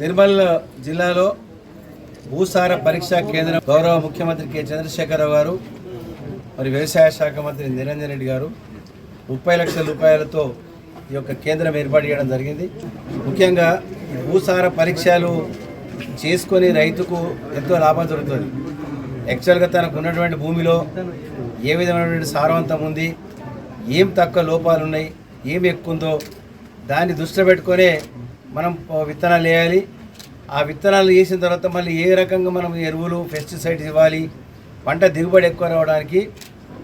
నిర్మల్ జిల్లాలో భూసార పరీక్షా కేంద్రం గౌరవ ముఖ్యమంత్రి కె. చంద్రశేఖరరావు గారు మరి వ్యవసాయ శాఖ మంత్రి నిరంజన్ రెడ్డి గారు ముప్పై లక్షల రూపాయలతో ఈ యొక్క కేంద్రం ఏర్పాటు చేయడం జరిగింది. ముఖ్యంగా భూసార పరీక్షలు చేసుకొని రైతుకు ఎంతో లాభం జరుగుతుంది. యాక్చువల్గా తనకు ఉన్నటువంటి భూమిలో ఏ విధమైనటువంటి సారవంతం ఉంది ఏం తక్కువ లోపాలు ఉన్నాయి ఏం ఎక్కువ ఉందో దాన్ని దృష్టిలో పెట్టుకొనే మనం విత్తనాలు వేయాలి. ఆ విత్తనాలు వేసిన తర్వాత మళ్ళీ ఏ రకంగా మనం ఎరువులు పెస్టిసైడ్స్ ఇవ్వాలి పంట దిగుబడి ఎక్కువ రావడానికి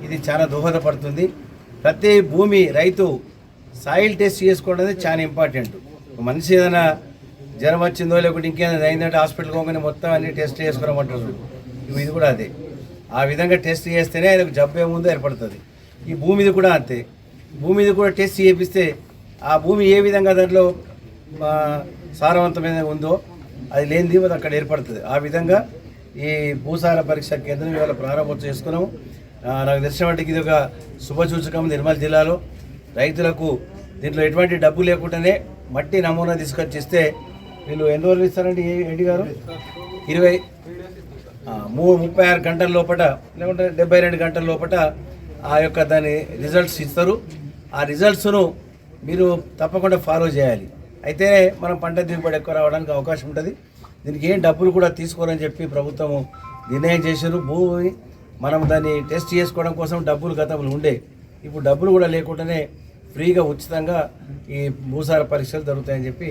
ఇది చాలా దోహదపడుతుంది. ప్రతి భూమి రైతు సాయిల్ టెస్ట్ చేసుకోవడం అనేది చాలా ఇంపార్టెంట్ మనిషి ఏదైనా జ్వరం వచ్చిందో లేకుంటే ఇంకేమైనా అయిందంటే హాస్పిటల్ పోగానే మొత్తం అన్ని టెస్ట్ చేసుకోమంటారు ఇది కూడా అదే. ఆ విధంగా టెస్ట్ చేస్తేనే ఆయనకు జబ్బు ఏముందో ఏర్పడుతుంది. ఈ భూమిది కూడా అంతే. భూమిది కూడా టెస్ట్ చేపిస్తే ఆ భూమి ఏ విధంగా దాంట్లో సారవంతమైన ఉందో అది లేనిది అది అక్కడ ఏర్పడుతుంది. ఆ విధంగా ఈ భూసార పరీక్ష కేంద్రం ఇవాళ ప్రారంభోత్సవం చేసుకున్నాము. నాకు తెలిసిన వాటికి ఇది ఒక శుభసూచకం నిర్మల్ జిల్లాలో. రైతులకు దీంట్లో ఎటువంటి డబ్బు లేకుండానే మట్టి నమూనా తీసుకొచ్చి ఇస్తే వీళ్ళు ఎన్ని రోజులు ఇస్తారండి ఏంటి గారు? ఇరవై. మూడు మూ ముప్పై ఆరు గంటల లోపల లేకుంటే డెబ్బై రెండు గంటల లోపల ఆ యొక్క దాని రిజల్ట్స్ ఇస్తారు. ఆ రిజల్ట్స్ను మీరు తప్పకుండా ఫాలో చేయాలి. అయితే మనం పంట దిగుబడి ఎక్కువ రావడానికి అవకాశం ఉంటుంది. దీనికి ఏం డబ్బులు కూడా తీసుకోరని చెప్పి ప్రభుత్వం నిర్ణయం చేశారు. భూమి మనం దాన్ని టెస్ట్ చేసుకోవడం కోసం డబ్బులు గతంలో ఉండే. ఇప్పుడు డబ్బులు కూడా లేకుండానే ఫ్రీగా ఉచితంగా ఈ భూసార పరీక్షలు జరుగుతాయని చెప్పి